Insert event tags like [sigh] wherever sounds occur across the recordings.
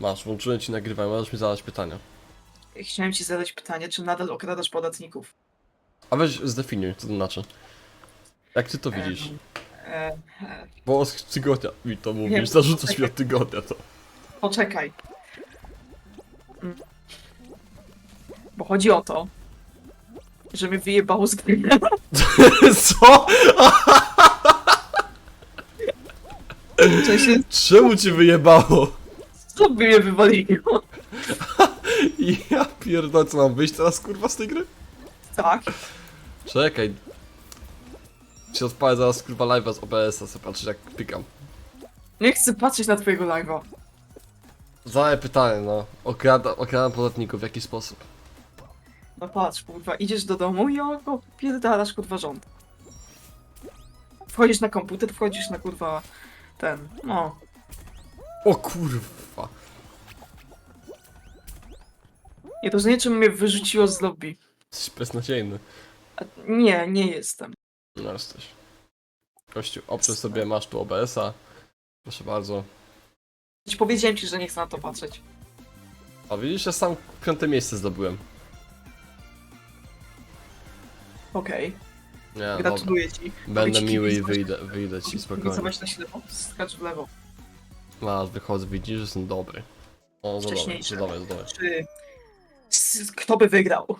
Masz, włączyłem ci nagrywanie, możesz mi zadać pytania. Chciałem ci zadać pytanie, czy nadal okradasz podatników? A weź zdefiniuj, co to znaczy. Jak ty to widzisz? E, e, Bo od tygodnia mi to mówisz, Nie, [laughs] zarzucasz mi od tygodnia to. poczekaj. Mm. Bo chodzi o to, że mnie wyjebało z gry. [laughs] Co? W sensie, Czemu cię wyjebało? Co by mnie wywaliło? [laughs] Ja pierdolę, co mam wyjść teraz kurwa z tej gry? Tak. Czekaj. Ci odpalę zaraz kurwa live'a z OBS-a, sobie patrzeć jak pikam. Nie chcę patrzeć na twojego live'a. Zadaj pytanie, no. Okrada, okradam podatników, w jaki sposób? No patrz, kurwa, idziesz do domu i o, pierdalasz, kurwa, rząd. Wchodzisz na komputer, wchodzisz na, kurwa, ten, no. O kurwa. I rozumiem, czym mnie wyrzuciło z lobby. Jesteś beznadziejny. A, nie, nie jestem. No jesteś. Kościół, oprzesz sobie, masz tu OBS-a. Proszę bardzo. Powiedziałem ci, że nie chcę na to patrzeć. A widzisz, ja sam piąte miejsce zdobyłem. Okej, Nie, dobra. gratuluję ci. Będę ci miły i wyjdę, wyjdę ci spokojnie. kibicować na ślepo, skacz w lewo. Masz, wychodzę, widzisz, że jestem dobry. O, za dobry, Wcześniejsze. za dobry, za dobry. Czy... s- Kto by wygrał?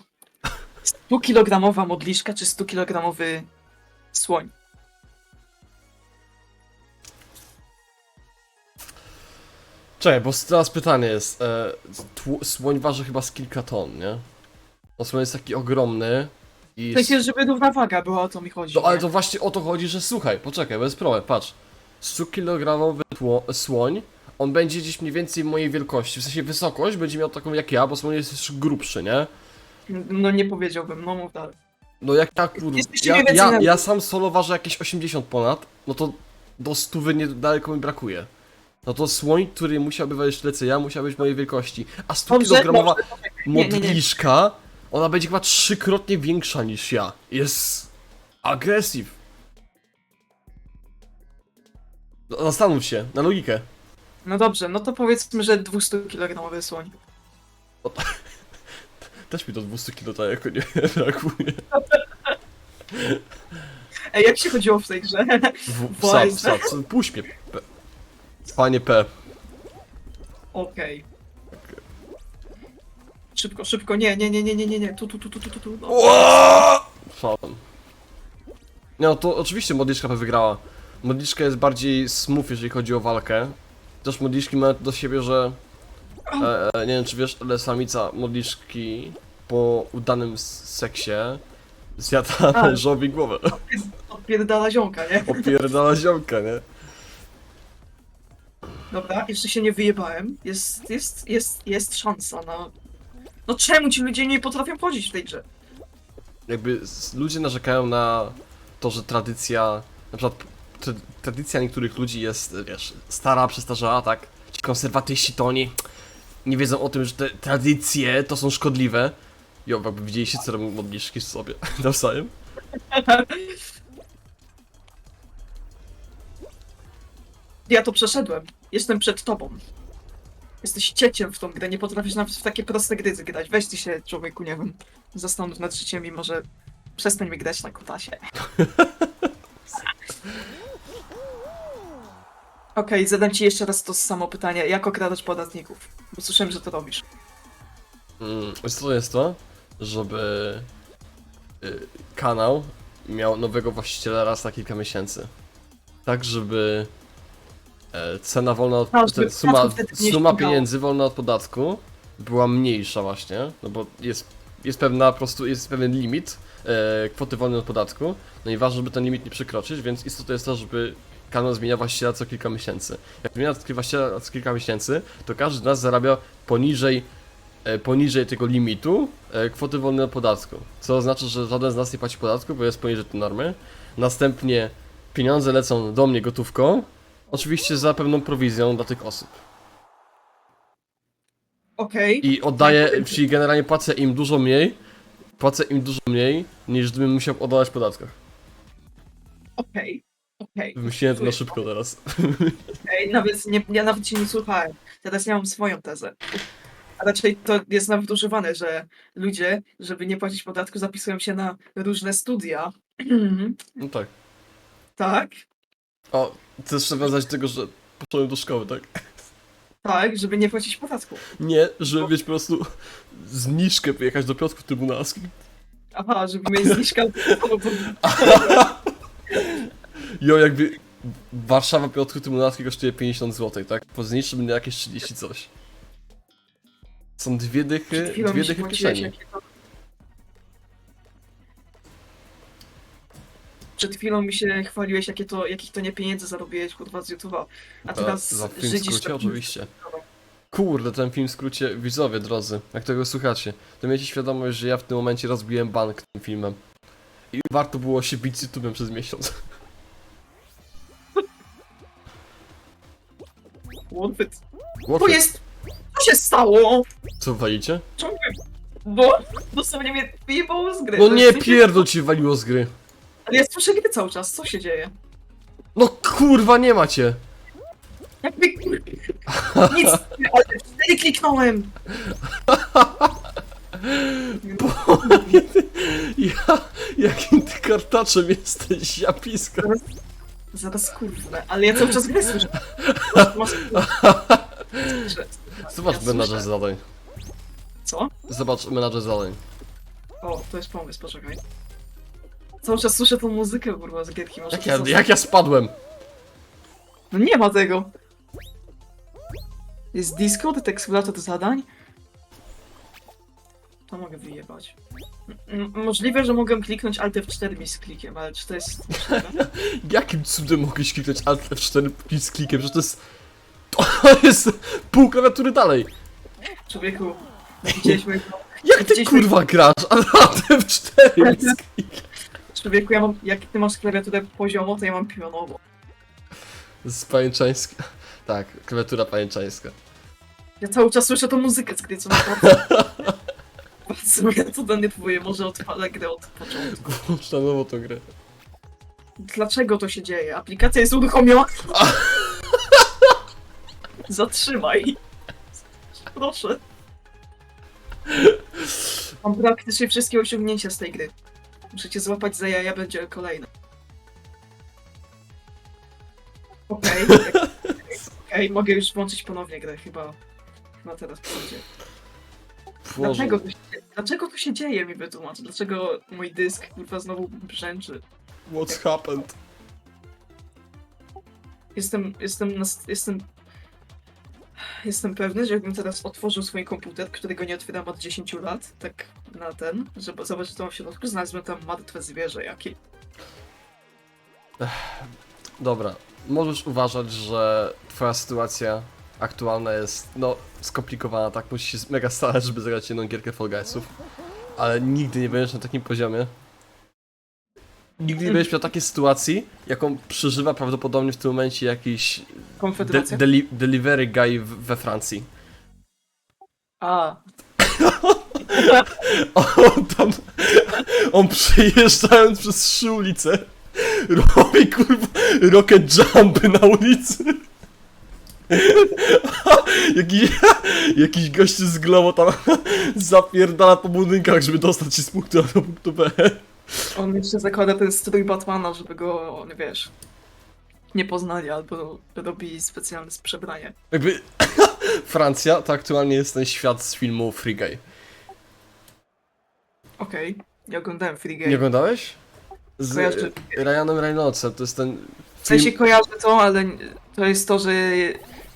100-kilogramowa modliszka, czy 100-kilogramowy słoń? Czekaj, bo teraz pytanie jest. E, tł- słoń waży chyba z kilka ton, nie? No słoń jest taki ogromny i... W sensie, żeby równa waga była, o to mi chodzi. No ale nie? to właśnie o to chodzi, że słuchaj, poczekaj, bez problem, patrz. 100-kilogramowy tło- słoń, on będzie gdzieś mniej więcej mojej wielkości, w sensie wysokość będzie miał taką jak ja, bo słoń jest już grubszy, nie? No nie powiedziałbym, no mów dalej. No jak ja kurwa, Jesteś ja, ja, ja sam solo ważę jakieś 80 ponad, no to do stówy nie daleko mi brakuje. No to słoń, który musiałby ważyć tyle co ja, musiał być mojej wielkości. A 100 Dobrze, kilogramowa modliszka, ona będzie chyba trzykrotnie większa niż ja. Jest agresyw. Zastanów się, na logikę. No dobrze, no to powiedzmy, że 200-kilogramowy słoń. [laughs] Też mi do 200 kilo tak jako nie [laughs] brakuje. Ej, jak się chodziło w tej grze? W, psa, Właśnie. psa, psa, puść mnie. P. Panie P. Okej. Szybko, szybko, nie, nie, nie, nie, nie, nie, nie, tu, tu, tu, tu, tu, tu. No. Szałem. No to oczywiście modliszka by wygrała. Modliszka jest bardziej smooth, jeżeli chodzi o walkę. Też modliszki mają do siebie, że... E, e, nie wiem czy wiesz, ale samica modliszki po udanym seksie zjada A. mężowi głowę. [laughs] Odpierdala ziomka, nie? Opierdala ziomka, nie? Dobra, jeszcze się nie wyjebałem. Jest, jest, jest, jest szansa na... No czemu ci ludzie nie potrafią chodzić w tej grze? Jakby s- ludzie narzekają na to, że tradycja, na przykład tra tradycja niektórych ludzi jest, wiesz, stara, przestarzała, tak? Ci konserwatyści to oni nie wiedzą o tym, że te tradycje to są szkodliwe. Jo, jakby widzieliście, co robią modliszki sobie [laughs] nawzajem. Ja to przeszedłem. Jestem przed tobą. Jesteś cieciem w tą grę, nie potrafisz nawet w takie proste gry grać. Weź ty się, człowieku, nie wiem, zastanów nad życiem i może przestań mi grać na kutasie. [laughs] Okej, zadam ci jeszcze raz to samo pytanie. Jak okradasz podatników? Bo słyszałem, że to robisz. Mm, to jest to? Żeby y, kanał miał nowego właściciela raz na kilka miesięcy. Tak, żeby e, cena wolna od, A, żeby te, suma, podatku wtedy nie suma pieniędzy wolna od podatku była mniejsza właśnie, no bo jest, jest pewna po prostu, jest pewien limit e, kwoty wolnej od podatku, no i ważne, żeby ten limit nie przekroczyć, więc istotą jest to, żeby kanał zmienia właściciela co kilka miesięcy. Jak zmienia właściciela co kilka miesięcy, to każdy z nas zarabia poniżej e, poniżej tego limitu e, kwoty wolnej od podatku. Co oznacza, że żaden z nas nie płaci podatku, bo jest poniżej tej normy. Następnie pieniądze lecą do mnie gotówką. Oczywiście za pewną prowizją dla tych osób. Okej. I oddaję, czyli generalnie płacę im dużo mniej, płacę im dużo mniej, niż gdybym musiał oddawać w podatkach. Okej. Okej. Wymyśliłem to na szybko teraz. Okej, nawet nie, ja nawet cię nie słuchałem. Teraz ja mam swoją tezę. A raczej to jest nawet używane, że ludzie, żeby nie płacić podatku, zapisują się na różne studia. [clears throat] No tak. tak, O, chcesz nawiązać do tego, że poszedłem do szkoły, tak? tak, żeby nie płacić podatku. Nie, żeby mieć po prostu zniżkę wyjechać do Piotrków Trybunalskich. Aha, żeby mieć zniżkę. alkoholu, [laughs] Jo, jakby Warszawa Piotrków Trybunalskich kosztuje 50 zł, tak? Po zniżce będzie jakieś 30 coś. Są dwie dychy, chwilą dwie mi się dychy w włączyłeś, kieszeni. Przed chwilą mi się chwaliłeś, jakie to, jakich to nie pieniędzy zarobiłeś kurwa z YouTube'a. A teraz za film w żydzisz skrócie takim- oczywiście. Kurde, ten film w skrócie, widzowie drodzy, jak tego słuchacie, to miejcie świadomość, że ja w tym momencie rozbiłem bank tym filmem. I warto było się bić z YouTube'em przez miesiąc. [laughs] Łotwyt. The- jest... Co się stało? Co walicie? Czemu. Bo dosłownie mnie wyjebało z gry. No nie, jest- pierdol ci waliło z gry. Ale ja słyszę gry cały czas, co się dzieje? No kurwa, nie macie. Jak mi... [laughs] Nic, ale wtedy kliknąłem. [laughs] [laughs] Ja, jakim ty kartaczem jesteś, ja piska. Zaraz kurwa, ale ja cały czas grę słyszę. Zobacz Ja menadżer zadań. Co? Zobacz menadżer zadań. O, to jest pomysł, poczekaj. Cały czas słyszę tą muzykę, kurwa, z gierki. Może Jak to ja, jak ja spadłem? No nie ma tego! Jest Discord, tekstulator zadań. To mogę wyjebać. M- możliwe, że mogę kliknąć Alt F4 mi z klikiem, ale czy to jest? [laughs] Jakim cudem mogłeś kliknąć Alt F4 z klikiem? Że to jest... [laughs] To jest pół klawiatury dalej. Człowieku, widzieliśmy. Jak ty Widzieliśmy- kurwa grasz? [laughs] Alt F4 z klikiem. Człowieku, ja mam... Jak ty masz klawiaturę poziomo, to ja mam pionowo. Z pajęczańska. Tak, klawiatura pajęczańska. Ja cały czas słyszę tą muzykę z gry, co naprawdę... Bardzo mnie to denerwuje, może odpalę grę od początku. Włącz na nowo tą grę. Dlaczego to się dzieje? Aplikacja jest uruchomiona. [laughs] Zatrzymaj. Proszę. Mam praktycznie wszystkie osiągnięcia z tej gry. Muszę cię złapać za jaja, będzie kolejne. [laughs] Okej. Okej, mogę już włączyć ponownie grę, chyba. Chyba teraz pójdzie. Boże. Dlaczego to, się, dlaczego to się dzieje, mi wytłumacz? Dlaczego mój dysk, kurwa, znowu brzęczy? What's happened? Jestem, jestem, nas, jestem, jestem pewny, że jakbym teraz otworzył swój komputer, którego nie otwieram od 10 lat, tak na ten, żeby zobaczyć co mam w środku, znalazłem tam martwe zwierzę jakie. Dobra, możesz uważać, że twoja sytuacja aktualna jest, no, skomplikowana, tak? Musisz się mega starać, żeby zagrać jedną gierkę Fall Guysów. Ale nigdy nie będziesz na takim poziomie. Nigdy nie będziesz miał takiej sytuacji, jaką przeżywa prawdopodobnie w tym momencie jakiś de Konfederacja? deli delivery guy w we Francji. A, [laughs] On tam, on przejeżdżając przez trzy ulice, robi kurwa rocket jumpy na ulicy. [laughs] Jakiś, jakiś gościu z Globo tam [laughs] zapierdala po budynkach, żeby dostać się z punktu A do punktu B. on jeszcze zakłada ten strój Batmana, żeby go, on, wiesz, nie poznali, albo robi specjalne przebranie. Jakby [laughs] Francja to aktualnie jest ten świat z filmu Free Guy. Okej, nie oglądałem Free Nie Game. oglądałeś? Z Kojarzę. Ryanem Reynoldsem, to jest ten W sensie film... kojarzę to, ale to jest to, że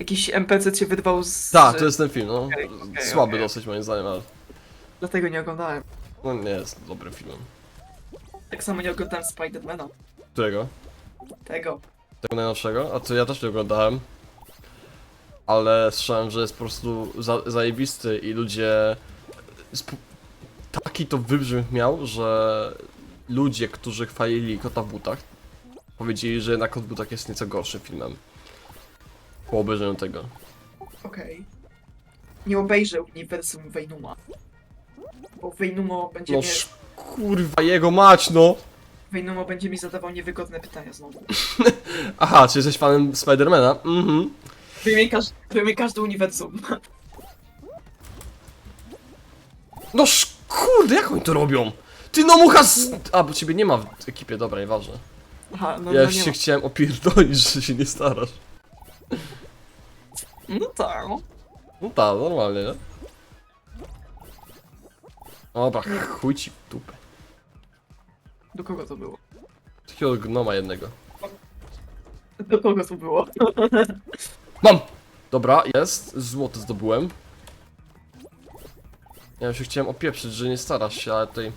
jakiś NPC cię wyrwał z... Tak, to jest ten film, no. Okej, okej, Słaby okej. dosyć moim zdaniem, ale Dlatego nie oglądałem. no nie jest dobrym filmem. Tak samo nie oglądałem Spidermana. Którego? Tego. Tego najnowszego? A to ja też nie oglądałem. Ale słyszałem, że jest po prostu za, zajebisty i ludzie... sp- Taki to wybrzmiech miał, że ludzie, którzy chwalili Kota w butach, powiedzieli, że jednak Kot w butach jest nieco gorszym filmem. Po obejrzeniu tego. Okej. Nie obejrzę uniwersum Veinuma. Bo Veinumo będzie, No mnie, sz- kurwa jego mać no! Veinumo będzie mi zadawał niewygodne pytania znowu. [laughs] Aha, czy jesteś fanem Spidermana? Mhm. Wyjmij każdy, wyjmij każdy uniwersum. No sz- kurde, jak oni to robią? Ty no mucha z... A, bo ciebie nie ma w ekipie, dobra, nieważne. Aha, no, Ja no już nie się ma. chciałem opierdolić, że się nie starasz. No tak. No tak, normalnie, nie? Dobra, chuj ci w dupę. Do kogo to było? Takiego gnoma jednego. Do kogo to było? [laughs] Mam! Dobra, jest. Złoty zdobyłem. Ja się chciałem opieprzyć, że nie starasz się, ale tutaj...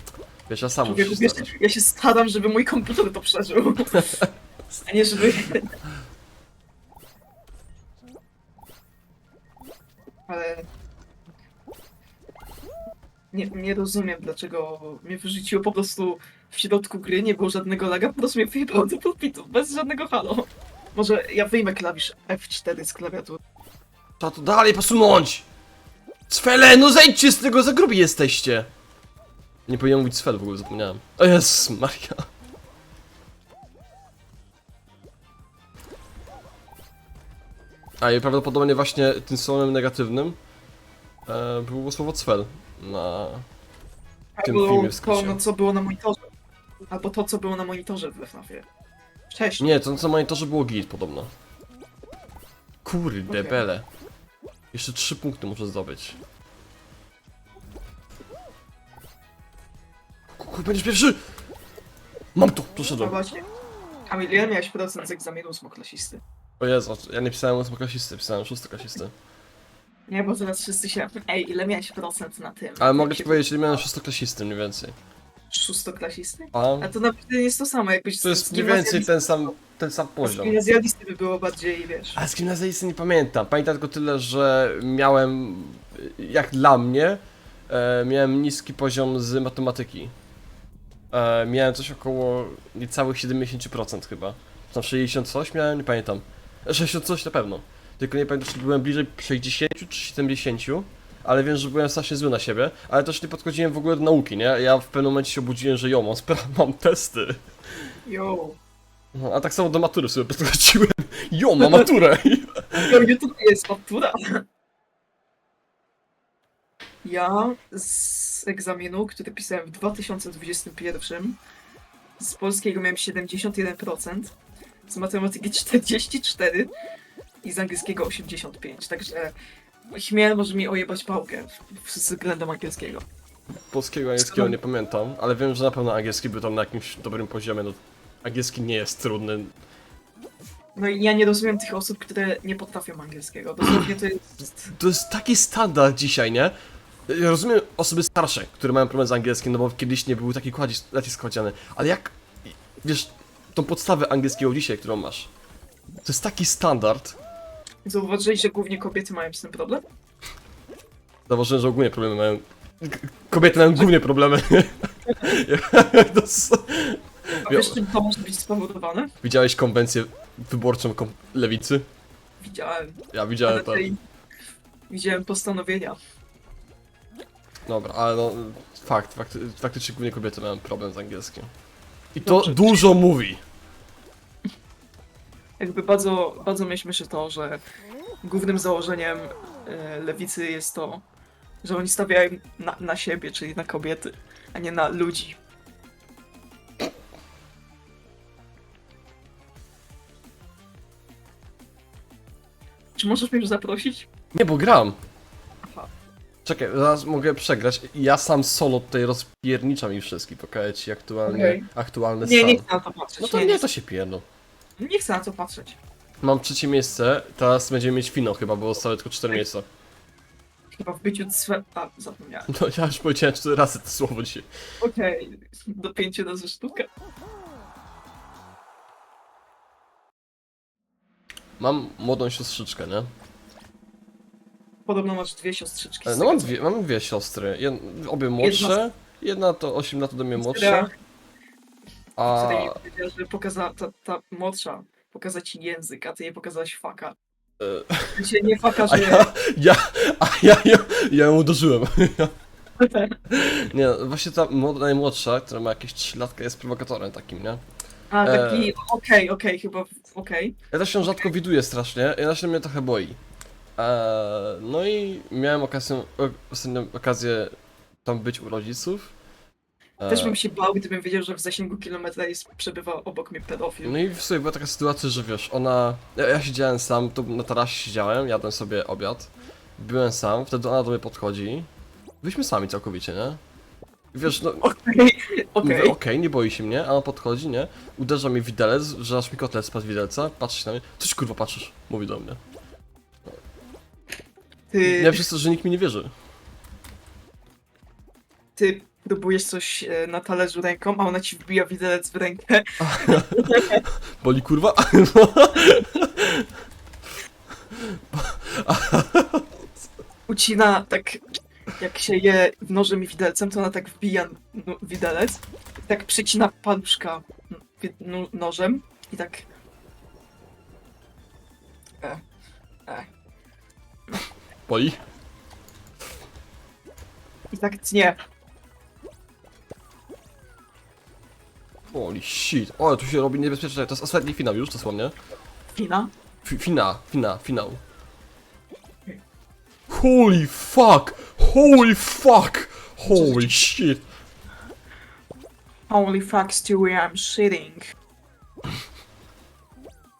Wiesz, ja sam muszę Człowieku, się wiesz, ja się staram, żeby mój komputer to przeżył. [laughs] A nie żeby... Ale... Nie, nie rozumiem, dlaczego mnie wyrzuciło po prostu w środku gry, nie było żadnego laga, po prostu mnie wyjebało do pulpitu, bez żadnego halo. Może ja wyjmę klawisz F4 z klawiatury. Trzeba to dalej posunąć! Cfele, no zejdźcie z tego, za grubi jesteście! Nie powinienem mówić Cfel, w ogóle zapomniałem. O Jezus Maria. A i prawdopodobnie właśnie tym słowem negatywnym e, było słowo Cfel na tym Albo filmie w to, skrócie. no, co było na monitorze. Albo to, co było na monitorze w FNAFie. Wcześniej. Nie, to co monitorze było git podobno. Kurde, Okej. bele. Jeszcze trzy punkty muszę zdobyć. Kurde, będziesz pierwszy! Mam to, No przeszedłem. właśnie. Kamil, ile miałeś procent z egzaminu ósmoklasisty? O Jezu, ja nie pisałem ósmoklasisty, pisałem szóstoklasisty. Nie, bo zaraz wszyscy się... Ej, ile miałeś procent na tym? Ale mogę ci powiedzieć, że miałem szóstoklasisty mniej więcej. Szóstoklasisty? A? A to naprawdę nie jest to samo, jakbyś To z jest mniej więcej ten sam, ten sam Z poziom. gimnazjalisty by było bardziej, wiesz... Ale z gimnazjalisty nie pamiętam. Pamiętam tylko tyle, że miałem, jak dla mnie, e, miałem niski poziom z matematyki. E, miałem coś około niecałych 70% chyba. Tam 60 coś miałem, nie pamiętam. E, 60 coś na pewno. Tylko nie pamiętam, czy byłem bliżej 60 czy 70. Ale wiem, że byłem strasznie zły na siebie, ale też nie podchodziłem w ogóle do nauki, nie? Ja w pewnym momencie się obudziłem, że jo, mam, [laughs] mam testy. Yo. No, a tak samo do matury sobie podchodziłem. Jo, mam maturę! [laughs] Yo, YouTube jest matura. Ja z egzaminu, który pisałem w 2021, z polskiego miałem 71%, z matematyki 44% i z angielskiego 85%, także śmiel może mi ojebać pałkę względem angielskiego. Polskiego, angielskiego nie pamiętam, ale wiem, że na pewno angielski był tam na jakimś dobrym poziomie. No, angielski nie jest trudny. No i ja nie rozumiem tych osób, które nie potrafią angielskiego. Dosłownie to jest... [clears throat] To jest taki standard dzisiaj, nie? Ja rozumiem osoby starsze, które mają problem z angielskim, no bo kiedyś nie był taki kładzisz- nacisk kładziany, ale jak, wiesz, tą podstawę angielskiego dzisiaj, którą masz, to jest taki standard, Zauważyłeś, że głównie kobiety mają z tym problem? zauważyłem, że ogólnie problemy mają, kobiety mają głównie problemy. [laughs] to A wiesz, czym to może być spowodowane? Widziałeś konwencję wyborczą kom- lewicy? Widziałem. Ja widziałem to. raczej widziałem postanowienia. Dobra, ale no, fakt, fakty, faktycznie głównie kobiety mają problem z angielskim. I to Dobrze. dużo mówi. Jakby bardzo, bardzo mnie śmieszy to, że głównym założeniem e, lewicy jest to, że oni stawiają na, na siebie, czyli na kobiety, a nie na ludzi. Czy możesz mnie już zaprosić? Nie, bo gram. Czekaj, zaraz mogę przegrać. Ja sam solo tutaj rozpierniczam ich wszystkich, pokażę ci aktualnie, Okej. aktualny Nie, stan. nie chcę na to patrzeć. No to nie, to się pierdą. nie chcę na to patrzeć. Mam trzecie miejsce, teraz będziemy mieć finał chyba, bo zostały tylko cztery miejsca. Chyba w byciu cwe... A, zapomniałem. No ja już powiedziałem cztery razy to słowo dzisiaj. Okej, do pięciu razy sztukę. Mam młodą siostrzyczkę, nie? Podobno masz dwie siostrzyczki. E, No mam dwie, mam dwie siostry. Jed, obie młodsze. Jedna to 8 lat ode mnie młodsza. A, że pokazała, ta, ta młodsza pokazała ci język, a ty jej pokazałaś faka. e, Się nie faka, [laughs] a że... ja, ja, a ja, ja, ja ją uderzyłem. [laughs] Nie, no, właśnie ta młoda, najmłodsza, która ma jakieś 3 latka, jest prowokatorem takim, nie? A, E. taki, okej, okej, chyba, okej. Ja też się rzadko widuję strasznie, ja się mnie trochę boi. Eee, no i miałem okazję, o, ostatnio okazję tam być u rodziców. Eee, Też bym się bał, gdybym wiedział, że w zasięgu kilometra jest, przebywa obok mnie pedofil. No i w sobie była taka sytuacja, że wiesz, ona... Ja, ja siedziałem sam, tu na tarasie siedziałem, jadłem sobie obiad. Byłem sam, wtedy ona do mnie podchodzi. Byliśmy sami całkowicie, nie? I wiesz, no... [laughs] Okej, Mówię, okej. okej, nie boi się mnie, a on podchodzi, nie? Uderza mi widelec, że aż mi kotlet spadł widelca, patrzy na mnie. Coś kurwa patrzysz, mówi do mnie. Ty, Nie przez to, że nikt mi nie wierzy. ty próbujesz coś e, na talerzu ręką, a ona ci wbija widelec w rękę. [laughs] Boli kurwa? [laughs] Ucina tak, jak się je nożem i widelcem, to ona tak wbija no, widelec, tak przycina paluszka wi- no, nożem i tak... E, e, Boli? I tak tnie. Holy shit. O, tu się robi niebezpiecznie. To jest ostatni finał już, dosłownie. Fina? Fi- Fina, fina, finał. Holy fuck! Holy fuck! Holy shit! Holy fuck, Stewie, I'm shitting.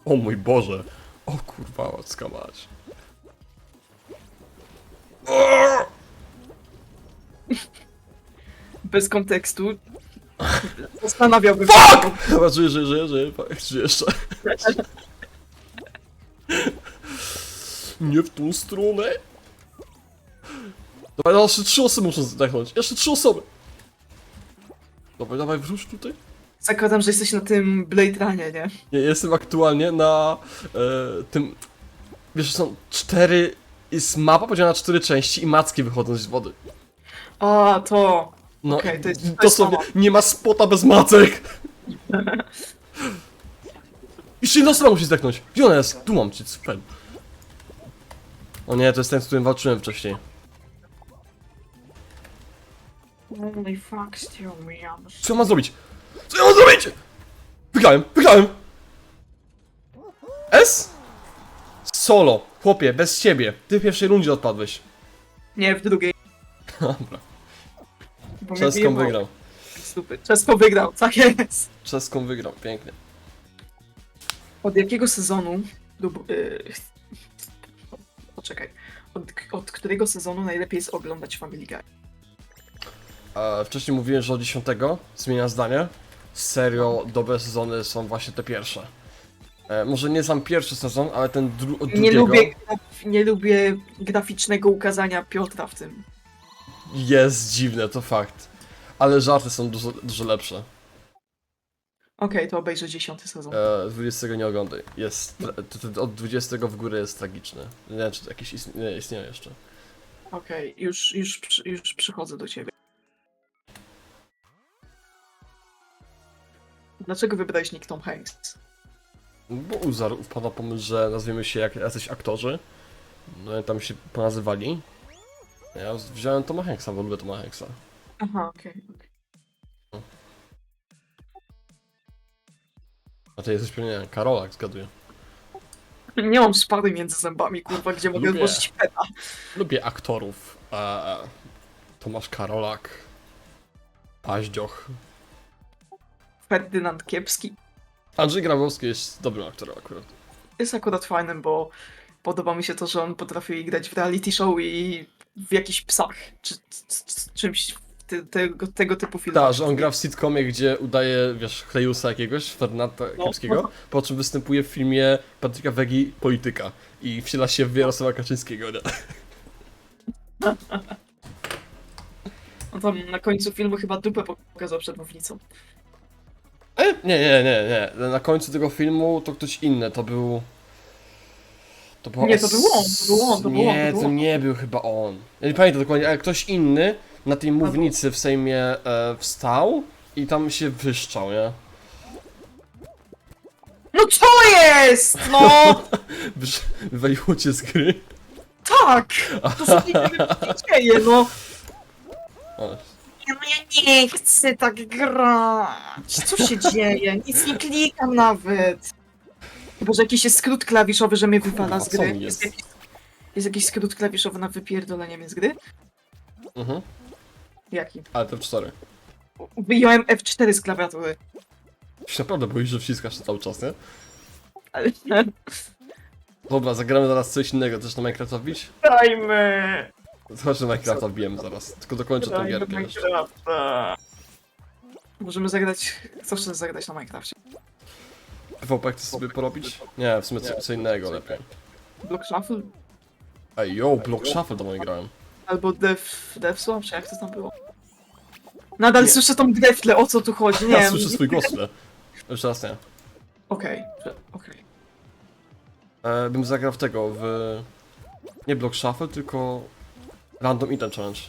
O mój Boże. O kurwa, łacka mać. Bez kontekstu. [laughs] Zastanawiałbym Fuck! Chyba żyję, żyję, żyję, żyję. Fuck, Żyję jeszcze. Nie w tą stronę. Dawaj, jeszcze trzy osoby muszą zdechnąć. Jeszcze trzy osoby. Dawaj, dawaj, wróć tutaj. Zakładam, że jesteś na tym Blade Runie, nie? Nie, jestem aktualnie na e, tym. Wiesz, są cztery. Jest mapa podzielona na cztery części i macki wychodzą z wody. A, to. No, Okej, to jest- to jest dosłownie, samo. nie ma spota bez macek. [laughs] Jeszcze jedna osoba musi zdechnąć. Gdzie ona jest? Tu mam cię, super. O nie, to jest ten, z którym walczyłem wcześniej. Holy fuck, Stewie, I'm Co ja mam zrobić? Co ja mam zrobić? Wygrałem, wygrałem! S? Solo, chłopie, bez ciebie. Ty w pierwszej rundzie odpadłeś. Nie, w drugiej. [laughs] Dobra. Bo mnie Czeską wygrał. z dupy. Czesko wygrał, tak jest. Czeską wygrał, pięknie. Od jakiego sezonu... lub, y, Poczekaj. Od, od którego sezonu najlepiej jest oglądać Family Guy? E, wcześniej mówiłem, że od 10 zmienia zdanie. Serio, dobre sezony są właśnie te pierwsze. E, może nie sam pierwszy sezon, ale ten dru od Nie drugiego lubię, graf- nie lubię graficznego ukazania Piotra w tym. jest dziwne, to fakt. Ale żarty są dużo, dużo lepsze. Okej, to obejrzę dziesiąty sezon. E, 20 nie oglądaj. Jest, to, to, od 20 w górę jest tragiczny. Nie wiem, czy jakieś istnie, nie, istnieją jeszcze. Okej, już, już, przy- już przychodzę do ciebie. Dlaczego wybrałeś nick Tom Hanks? Bo Uzar wpadł na pomysł, że nazwiemy się jak jacyś aktorzy. No i tam się ponazywali. Ja wziąłem Toma Hanksa, bo lubię Toma Hanksa. Aha, okej. okej. A ty jesteś pewnie, nie Karolak, zgaduję. Nie mam szpary między zębami, kurwa, gdzie mogę Lubię. włożyć peta. Lubię aktorów. Tomasz Karolak. Paździoch. Ferdynand Kiepski. Andrzej Grabowski jest dobrym aktorem akurat. Jest akurat fajnym, bo podoba mi się to, że on potrafi grać w reality show i w jakichś psach, czy, czy, czy czymś te, tego, tego typu filmach. Tak, że on gra w sitcomie, gdzie udaje, wiesz, Chlejusa jakiegoś, Fernanda No. Kiepskiego, po czym występuje w filmie Patryka Wegi Polityka i wciela się w Jarosława Kaczyńskiego, nie? [laughs] On tam na końcu filmu chyba dupę pokazał przed mównicą. Nie, nie, nie, nie. Na końcu tego filmu to ktoś inny, to był... To była Nie, to był on, to był on, to był on, Nie, to był to on. nie był chyba on. Ja nie pamiętam dokładnie, ale ktoś inny na tej mównicy w Sejmie e, wstał i tam się wyszczał, nie? No co jest? No! [laughs] Wysz... Wywaliło cię z gry. tak! To się nigdy nie [laughs] dzieje, no! O, no ja nie chcę tak grać. Co się dzieje? Nic nie klikam nawet. Chyba, że jakiś jest skrót klawiszowy, że mnie wywala z Kurwa, co gry. Jest jest? jakiś, jest jakiś skrót klawiszowy na wypierdolenie mnie z gry? Mhm. Jaki? Ale to cztery. Wyjąłem F4 z klawiatury. Naprawdę boisz, że wciskasz to cały czas, nie? Ale Dobra, zagramy zaraz coś innego. Też na Minecrafta wbić? dajmy. Na Minecrafta wbijemy zaraz. Tylko dokończę tą Dajmy gierkę jeszcze. Minecrafta. Możemy zagrać... Co chcesz zagrać na Minecrafcie? PvP chcesz sobie porobić? Nie, w sumie co, co innego lepiej. Block Shuffle? Ej, yo, Block Shuffle do mojej grałem. Albo Dev... Dev Swap, czy jak to tam było? Nadal Nie. słyszę tą grę w tle, o co tu chodzi? Nie Ja wiem. słyszę swój głos, tle. Jeszcze raz nie. Okej, że- okej. E, bym zagrał w tego, w... Nie Block Shuffle, tylko... Random Item Challenge.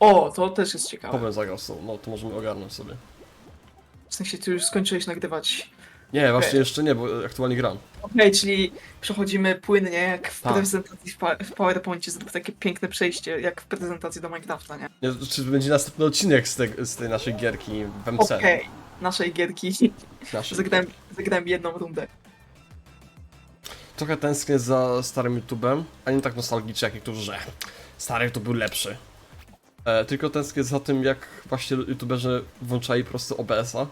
O, to też jest ciekawe. bym zagrał tą, no to możemy ogarnąć sobie. W sensie, ty już skończyłeś nagrywać. Nie, właśnie Okej. jeszcze nie, bo aktualnie gram. Okej, czyli przechodzimy płynnie, jak w Tak. prezentacji w, pa- w PowerPoincie, zrób takie piękne przejście, jak w prezentacji do Minecrafta, nie? Nie, czy będzie następny odcinek z, te, z tej naszej gierki w MC? Okej, naszej gierki. Naszej. [laughs] zagrałem, zagrałem jedną rundę. Trochę tęsknię za starym YouTubem, a nie tak nostalgicznie jak niektórzy, że stary to był lepszy. E, tylko tęsknię za tym, jak właśnie YouTuberzy włączali po prostu OBS-a.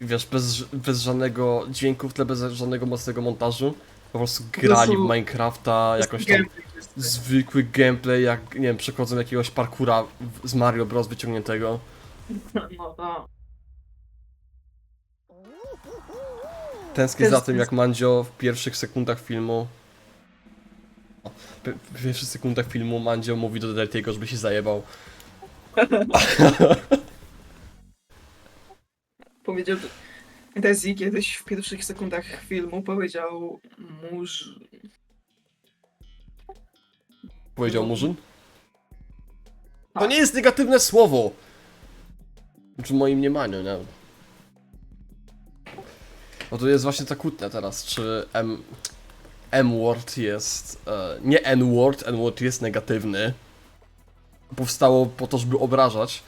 I wiesz, bez, bez żadnego dźwięku w tle, bez żadnego mocnego montażu. Po prostu grali w Minecrafta, jakąś tam zwykły gameplay, jak, nie wiem, przechodzą jakiegoś parkura z Mario Bros. wyciągniętego. [laughs] No to... Tęsknię Też za tym, jak Mandzio w pierwszych sekundach filmu. W pierwszych sekundach filmu Mandzio mówi do Deltiego, żeby się zajebał. [laughs] Powiedział, Desi kiedyś w pierwszych sekundach filmu powiedział mórz... Powiedział Murzyn. To Tak. nie jest negatywne słowo! Znaczy w moim mniemaniu, nie? No to jest właśnie ta kłótnia teraz, czy M... M-word jest... E, nie N-word, N-word jest negatywny. Powstało po to, żeby obrażać,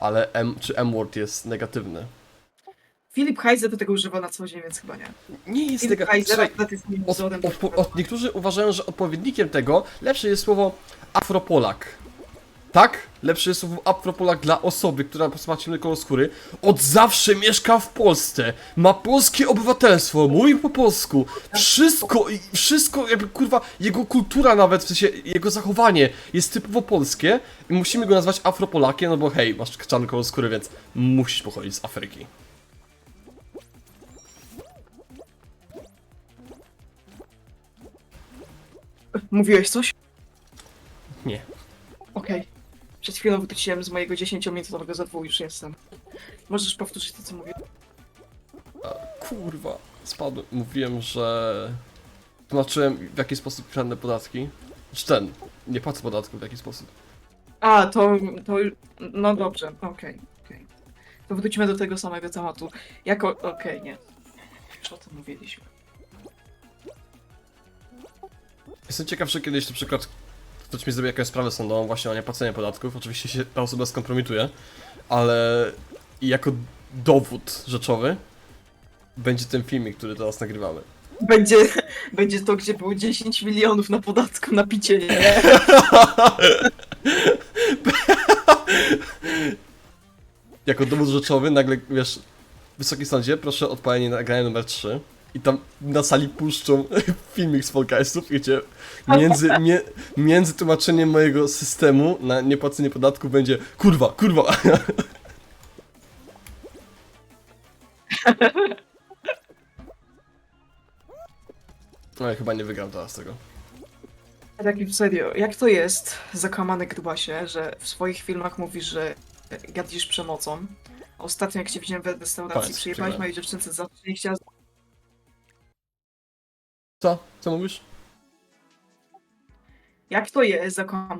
ale M, czy M-word jest negatywny? Filip Heiser do tego używa na co dzień, więc chyba nie. Nie jest Filip negatywny. Heiser Słuchaj, akurat jest moim Od, wzorem. od, od, niektórzy uważają, że odpowiednikiem tego lepsze jest słowo Afropolak. Tak? Lepsze jest słowo Afropolak dla osoby, która ma ciemny kolor skóry. Od zawsze mieszka w Polsce. Ma polskie obywatelstwo. Mówi po polsku. Wszystko, i- wszystko jakby kurwa, jego kultura nawet, w sensie jego zachowanie jest typowo polskie. I musimy go nazwać Afropolakiem, no bo hej, masz czarny kolor skóry, więc musisz pochodzić z Afryki. Mówiłeś coś? Nie. Okej. Przed chwilą wróciłem z mojego 10-minutowego zadwu, już jestem. Możesz powtórzyć to, co mówię. Kurwa, spadłem. Mówiłem, że tłumaczyłem w jaki sposób kradnę podatki. Czy ten, nie płacę podatków w jaki sposób. A, to, to no dobrze, okej, okej. To wróćmy do tego samego tematu. Jako, okej, nie. Już o tym mówiliśmy. Jestem ciekaw, kiedyś na przykład ktoś mi zrobi jakąś sprawę sądową właśnie o niepłacenie podatków. Oczywiście się ta osoba skompromituje, ale jako dowód rzeczowy będzie ten filmik, który teraz nagrywamy. Będzie, będzie to, gdzie było 10 milionów na podatku na picie, nie? [laughs] jako dowód rzeczowy nagle, wiesz, Wysoki Sądzie, proszę odpalenie nagrania numer 3 i tam na sali puszczą [laughs] filmik z Folkastów, gdzie między, mie, między tłumaczeniem mojego systemu na niepłacenie podatku będzie kurwa, kurwa. [laughs] No i chyba nie wygram teraz tego. Tak serio, jak to jest, zakłamany grubasie, że w swoich filmach mówisz, że gadzisz przemocą? Ostatnio jak cię widziałem w restauracji, Powiedz, przyjechałeś mojej dziewczynce za nie chciała... Co? Co mówisz? Jak to jest, zakłamany